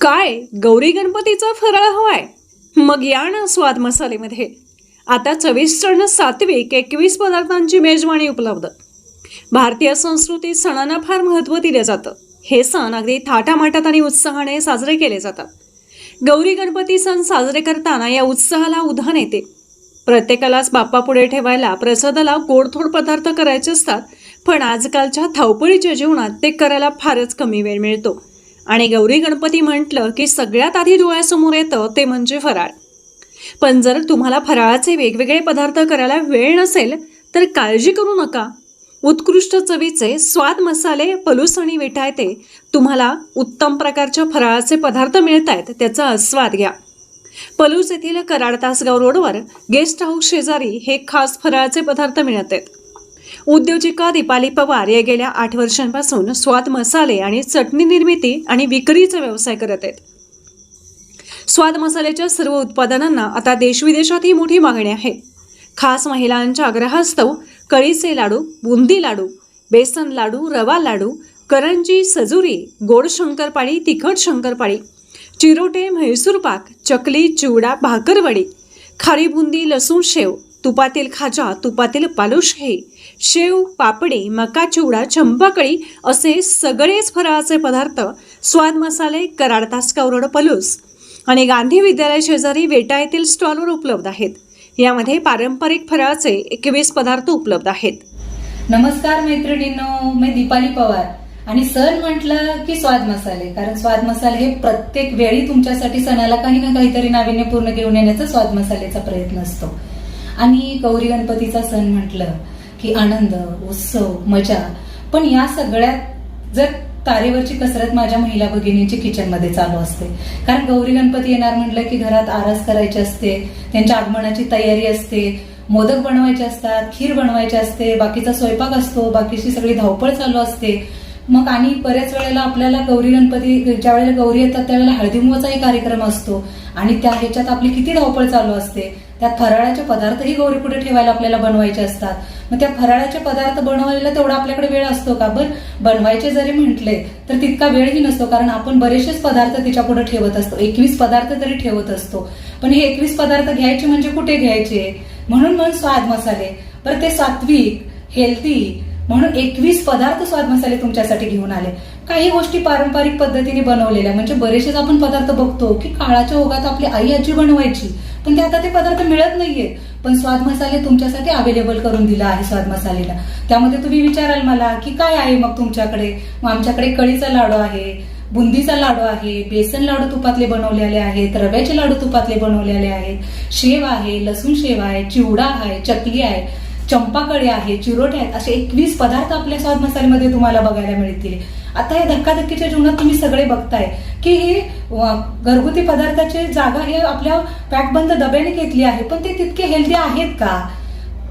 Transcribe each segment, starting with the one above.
काय गौरी गणपतीचा फराळ हवाय? मग या ना स्वाद मसालेमध्ये. आता चविष्टण सात्विक एकवीस पदार्थांची मेजवानी उपलब्ध. भारतीय संस्कृतीत सणांना फार महत्त्व दिलं जातं. हे सण अगदी थाटामाटात आणि उत्साहाने साजरे केले जातात. गौरी गणपती सण साजरे करताना या उत्साहाला उधाण येते. प्रत्येकालाच बाप्पापुढे ठेवायला प्रसादाला गोडथोड पदार्थ करायचे असतात पण आजकालच्या धावपळीच्या जीवनात ते करायला फारच कमी वेळ मिळतो. आणि गौरी गणपती म्हटलं की सगळ्यात आधी डोळ्यासमोर येतं ते म्हणजे फराळ. पण जर तुम्हाला फराळाचे वेगवेगळे पदार्थ करायला वेळ नसेल तर काळजी करू नका. उत्कृष्ट चवीचे स्वाद मसाले पलूस आणि विटायते तुम्हाला उत्तम प्रकारच्या फराळाचे पदार्थ मिळत आहेत त्याचा आस्वाद घ्या. पलूस येथील कराड तासगाव रोडवर गेस्ट हाऊस शेजारी हे खास फराळाचे पदार्थ मिळत आहेत उद्योजिका दीपाली पवार या गेल्या आठ वर्षांपासून स्वाद मसाले आणि चटणी निर्मिती आणि विक्रीचा व्यवसाय करत आहेत. स्वाद मसाल्याच्या सर्व उत्पादनांना आता देशविदेशातही मोठी मागणी आहे. खास महिलांच्या आग्रहास्तव कळीचे लाडू बुंदी लाडू बेसन लाडू रवा लाडू करंजी सजुरी गोड शंकरपाळी तिखट शंकरपाळी चिरोटे म्हैसूर पाक चकली चिवडा भाकरवडी खारी बुंदी लसूण शेव तुपातील खाजा तुपातील पालुशाही शेव पापडी मका चिवडा चंपाकळी असे सगळेच फराळाचे पदार्थ स्वाद मसाले कराडतास कवरड पलूस आणि गांधी विद्यालय शेजारी वेटा येथील स्टॉलवर उपलब्ध आहेत. यामध्ये पारंपरिक फराळाचे एकवीस पदार्थ उपलब्ध आहेत. नमस्कार मैत्रिणींनो मी दीपाली पवार. आणि सण म्हटलं की स्वाद मसाले कारण स्वाद मसाले हे प्रत्येक वेळी तुमच्यासाठी सणाला काही ना काहीतरी नाविन्यपूर्ण घेऊन येण्याचा स्वाद मसाल्याचा प्रयत्न असतो. आणि गौरी गणपतीचा सण म्हटलं की आनंद उत्सव मजा. पण या सगळ्यात जर तारेवरची कसरत माझ्या महिला भगिनींची किचनमध्ये चालू असते. कारण गौरी गणपती येणार म्हटलं की घरात आरास करायची असते त्यांच्या आगमनाची तयारी असते मोदक बनवायचे असतात खीर बनवायची असते बाकीचा स्वयंपाक असतो बाकीची सगळी धावपळ चालू असते. मग आणि बऱ्याच वेळेला आपल्याला गौरी गणपती ज्या वेळेला गौरी येतात त्यावेळेला हळदीमुळाचाही कार्यक्रम असतो. आणि त्या ह्याच्यात आपली किती धावपळ चालू असते. त्यात फराळाचे पदार्थही गौरी पुढे ठेवायला आपल्याला बनवायचे असतात. मग त्या फराळाचे पदार्थ बनवायला तेवढा आपल्याकडे वेळ असतो का? बरं बनवायचे जरी म्हटले तर तितका वेळही नसतो कारण आपण बरेचसेच पदार्थ तिच्या पुढे ठेवत असतो. एकवीस पदार्थ तरी ठेवत असतो. पण हे एकवीस पदार्थ घ्यायचे म्हणजे कुठे घ्यायचे? म्हणून मग स्वाद मसाले. बरं ते सात्विक हेल्दी म्हणून एकवीस पदार्थ स्वाद मसाले तुमच्यासाठी घेऊन आले. काही गोष्टी पारंपरिक पद्धतीने बनवलेल्या म्हणजे बरेचसेच आपण पदार्थ बघतो की काळाच्या ओघात आपली आई आजी बनवायची पण ते आता ते पदार्थ मिळत नाहीये पण स्वाद मसाले तुमच्यासाठी अवेलेबल करून दिला आहे स्वाद मसालेला. त्यामध्ये तुम्ही विचाराल मला की काय आहे मग तुमच्याकडे? मग आमच्याकडे कळीचा लाडू आहे बुंदीचा लाडू आहे बेसन लाडू तुपातले बनवलेले आहेत रव्याचे लाडू तुपातले बनवलेले आहेत शेव आहे लसूण शेव आहे चिवडा आहे चकली आहे. चंपाकडे आहे चिरोटे आहेत असे एकवीस पदार्थ आपल्या स्वाद मसाल्यामध्ये तुम्हाला बघायला मिळतील. आता हे धक्काधक्कीच्या जीवनात तुम्ही सगळे बघताय की हे घरगुती पदार्थाची जागा हे आपल्या पॅकबंद डब्याने घेतली आहे पण ते तितके हेल्दी आहेत का?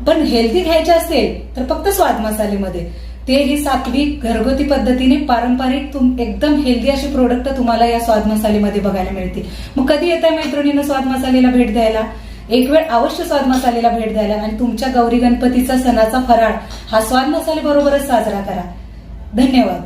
पण हेल्दी घ्यायचे असेल तर फक्त स्वाद मसालेमध्ये ते ही सात्विक घरगुती पद्धतीने पारंपरिक तुम एकदम हेल्दी अशी प्रोडक्ट तुम्हाला या स्वाद मसालेमध्ये बघायला मिळतील. मग कधी येत आहे मैत्रिणीनं स्वाद मसालेला भेट द्यायला? एक वेळ अवश्य स्वाद मसालेला भेट द्यायला आणि तुमच्या गौरी गणपतीचा सणाचा फराळ हा स्वाद मसाले बरोबरच साजरा करा. धन्यवाद.